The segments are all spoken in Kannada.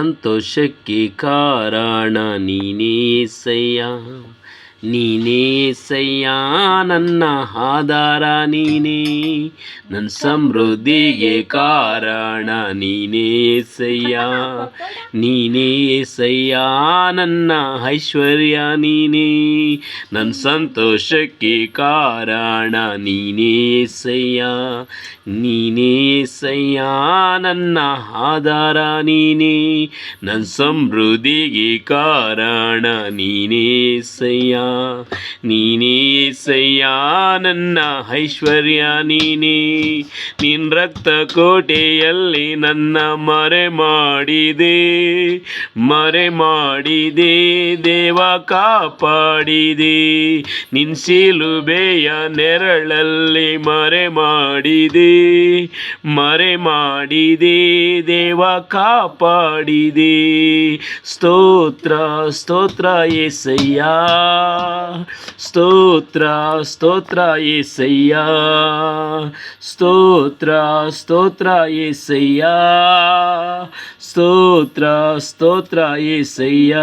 ಸಂತೋಷಕ್ಕೆ ಕಾರಣ ನೀನೇ ಸಯ್ಯ ನೀನೇ ಸಯ್ಯ ನನ್ನ ಆಧಾರ ನೀನೇ. ನನ್ನ ಸಮೃದ್ಧಿಗೆ ಕಾರಣ ನೀನೇ ಸಯ್ಯ ನೀನೇ ಸಯ್ಯ ನನ್ನ ಐಶ್ವರ್ಯ ನೀನೇ. ನನ್ನ ಸಂತೋಷಕ್ಕೆ ಕಾರಣ ನೀನೇ ಸಯ್ಯ ನೀನೇ ಸಯ್ಯ ನನ್ನ ಆಧಾರ ನೀನೇ. ನನ್ನ ಸಮೃದ್ಧಿಗೆ ಕಾರಣ ನೀನೇ ಸಯ್ಯ ನೀನೇ ಸಯ್ಯ ನನ್ನ ಐಶ್ವರ್ಯ ನೀನೇ. ನಿನ್ ರಕ್ತ ಕೋಟೆಯಲ್ಲಿ ನನ್ನ ಮರೆ ಮಾಡಿದೆ. ಮರೆ ಮಾಡಿದೆ, ದೇವ ಕಾಪಾಡಿದೆ. ನಿನ್ ಸಿಲುಬೆಯ ನೆರಳಲ್ಲಿ ಮರೆ ಮಾಡಿದೆ. ಮರೆ ಮಾಡಿದೆ, ದೇವ ಕಾಪಾಡಿದೆ. ಸ್ತೋತ್ರ ಸ್ತೋತ್ರ ಏಸಯ್ಯ. ಸ್ತೋತ್ರ ಸ್ತೋತ್ರ ಏಸಯ್ಯ ಸ್ತೋತ್ರ ಸ್ತೋತ್ರ ಏಸಯ್ಯ ಸ್ತೋತ್ರ ಸ್ತೋತ್ರ ಏಸಯ್ಯ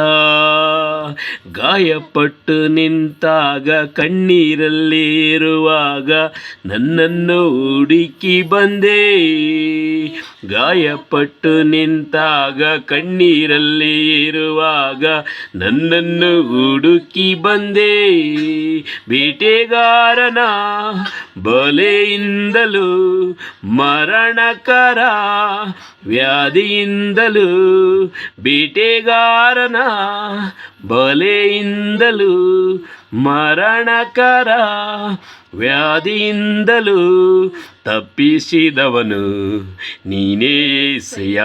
ಗಾಯಪಟ್ಟು ನಿಂತಾಗ ಕಣ್ಣೀರಲ್ಲಿ ಇರುವಾಗ ನನ್ನನ್ನು ಹುಡುಕಿ ಬಂದೆ. ಗಾಯಪಟ್ಟು ನಿಂತಾಗ ಕಣ್ಣೀರಲ್ಲಿ ಇರುವಾಗ ನನ್ನನ್ನು ಹುಡುಕಿ ಬಂದೆ. ಬೇಟೆಗಾರನ ಬಲೆಯಿಂದಲೂ ಮರಣಕರ ವ್ಯಾಧಿಯಿಂದಲೂ ಬೇಟೆಗಾರನ ಬಲೆಯಿಂದಲೂ ಮರಣಕರ ವ್ಯಾಧಿಯಿಂದಲೂ ತಪ್ಪಿಸಿದವನು. ನೀನೇ ಸಯ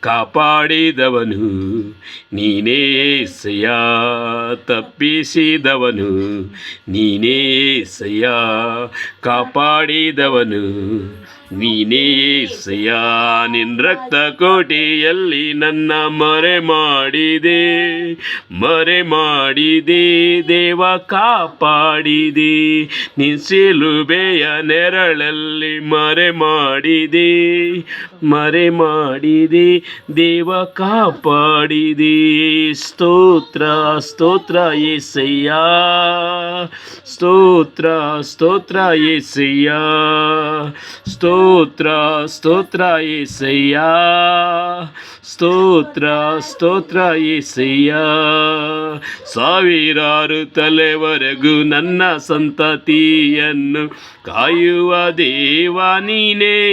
ಕಾಪಾಡಿದವನು. ನೀನೇ ಸಯ ತಪ್ಪಿಸಿದವನು. ನೀನೇ ಸಯ ಕಾಪಾಡಿದವನು. ನೀನೇ ಸಯ ನಿನ್ ರಕ್ತ ಕೋಟೆಯಲ್ಲಿ ನನ್ನ ಮರೆ ಮಾಡಿದೆ ಮರೆ ಮಾಡಿದೆ, ದೇವ ಕಾಪಾಡಿದೆ, ನಿನ್ ಸಿಲುಬೆಯ ನೆರಳಲ್ಲಿ ಮರೆ ಮಾಡಿದೆ. ಮರೆ ಮಾಡಿದೆ ದೇವ ಕಾಪಾಡಿದೆ. ಸ್ತೋತ್ರ ಸ್ತೋತ್ರ ಏಸಯ್ಯ. ಸ್ತೋತ್ರ ಸ್ತೋತ್ರ ಏಸಯ್ಯ. ಸ್ತೋತ್ರ ಸ್ತೋತ್ರ ಏಸಯ್ಯ. ಸ್ತೋತ್ರ ಸ್ತೋತ್ರ ಏಸಯ್ಯ. ಸಾವಿರಾರು ತಲೆವರೆಗೂ ನನ್ನ ಸಂತತಿಯನ್ನು ಕಾಯುವ ದೇವ ನೀನೇ.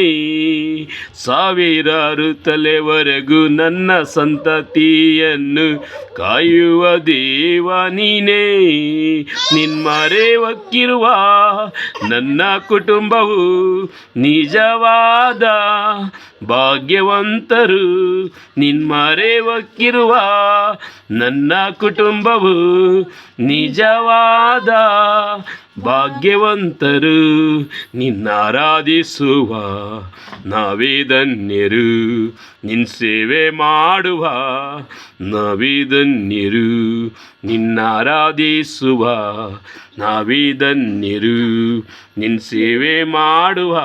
ಸಾವಿರಾರು ತಲೆವರೆಗೂ ನನ್ನ ಸಂತತಿಯನ್ನು ಕಾಯುವ ದೇವ ನೀನೇ. ನಿನ್ಮರೆ ಒಕ್ಕಿರುವ ನನ್ನ ಕುಟುಂಬವು ನಿಜವಾದ ಭಾಗ್ಯವಂತರು. ನಿನ್ಮರೆ ಒಕ್ಕಿರುವ ನನ್ನ ಕುಟುಂಬವು ನಿಜವಾದ ಭಾಗ್ಯವಂತರು ನಿನ್ನಾರಾಧಿಸುವ ನಾವೇ ಧನ್ಯರು ನಿನ್ನ ಸೇವೆ ಮಾಡುವ ನಾವೇ ಧನ್ಯರು ನಿನ್ನಾರಾಧಿಸುವ ನಾವೇ ಧನ್ಯರು ನಿನ್ ಸೇವೆ ಮಾಡುವ.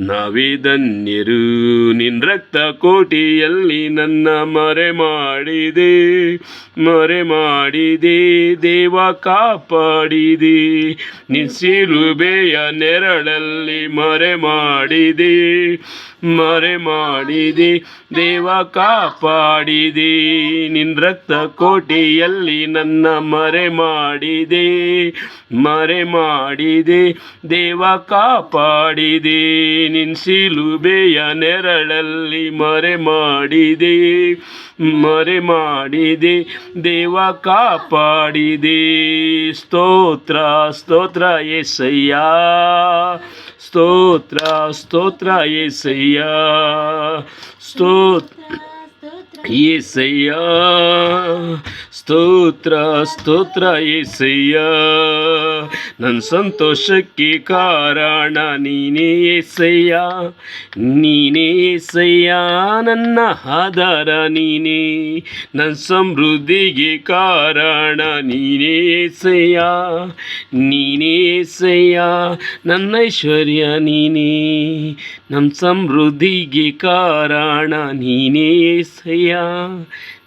ನಾವಿದನ್ನಿರು, ನಿನ್ ರಕ್ತ ಕೋಟಿಯಲ್ಲಿ ನನ್ನ ಮರೆ ಮಾಡಿದೆ. ಮರೆ ಮಾಡಿದೆ, ದೇವ ಕಾಪಾಡಿದೆ. ನಿನ್ ಸಿರುಬೆಯ ನೆರಳಲ್ಲಿ ಮರೆ ಮಾಡಿದೆ. ಮರೆ ಮಾಡಿದೆ, ದೇವ ಕಾಪಾಡಿದೆ. ನಿನ್ ರಕ್ತ ಕೋಟಿಯಲ್ಲಿ ನನ್ನ ಮರೆ ಮಾಡಿದೆ. ಮರೆ ಮಾಡಿದೆ ದೇವ ಕಾಪಾಡಿದೆ ನಿನ್ ಸಿಲುಬೆಯ ನೆರಳಲ್ಲಿ ಮರೆ ಮಾಡಿದೆ ಮರೆ ಮಾಡಿದೆ ದೇವ ಕಾಪಾಡಿದೆ. ಸ್ತೋತ್ರ ಸ್ತೋತ್ರ ಎಸಯ್ಯ ಸ್ತೋತ್ರ ಸ್ತೋತ್ರ ಎಸಯ್ಯ ಸ್ತೋತ್ರ ಏಸಯ್ಯ. ಸ್ತೋತ್ರ ಸ್ತೋತ್ರ ಏಸಯ್ಯ. ನನ್ನ ಸಂತೋಷಕ್ಕೆ ಕಾರಣ ನೀನೇ ಏಸಯ್ಯ. ನೀನೇ ಏಸಯ್ಯ, ನನ್ನ ಆಧಾರ ನೀನೇ. ನನ್ನ ಸಮೃದ್ಧಿಗೆ ಕಾರಣ ನೀನೇ ಏಸಯ್ಯ. ನೀನೇ ಏಸಯ್ಯ, ನನ್ನ ಐಶ್ವರ್ಯ ನೀನೇ. ನಮ್ಮ ಸಮೃದ್ಧಿಗೆ ಕಾರಣ ನೀನೇ ಏಸಯ್ಯ.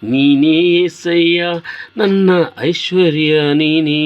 ನೀನೇ ಏಸಯ್ಯ ನನ್ನ ಐಶ್ವರ್ಯ ನೀನೇ.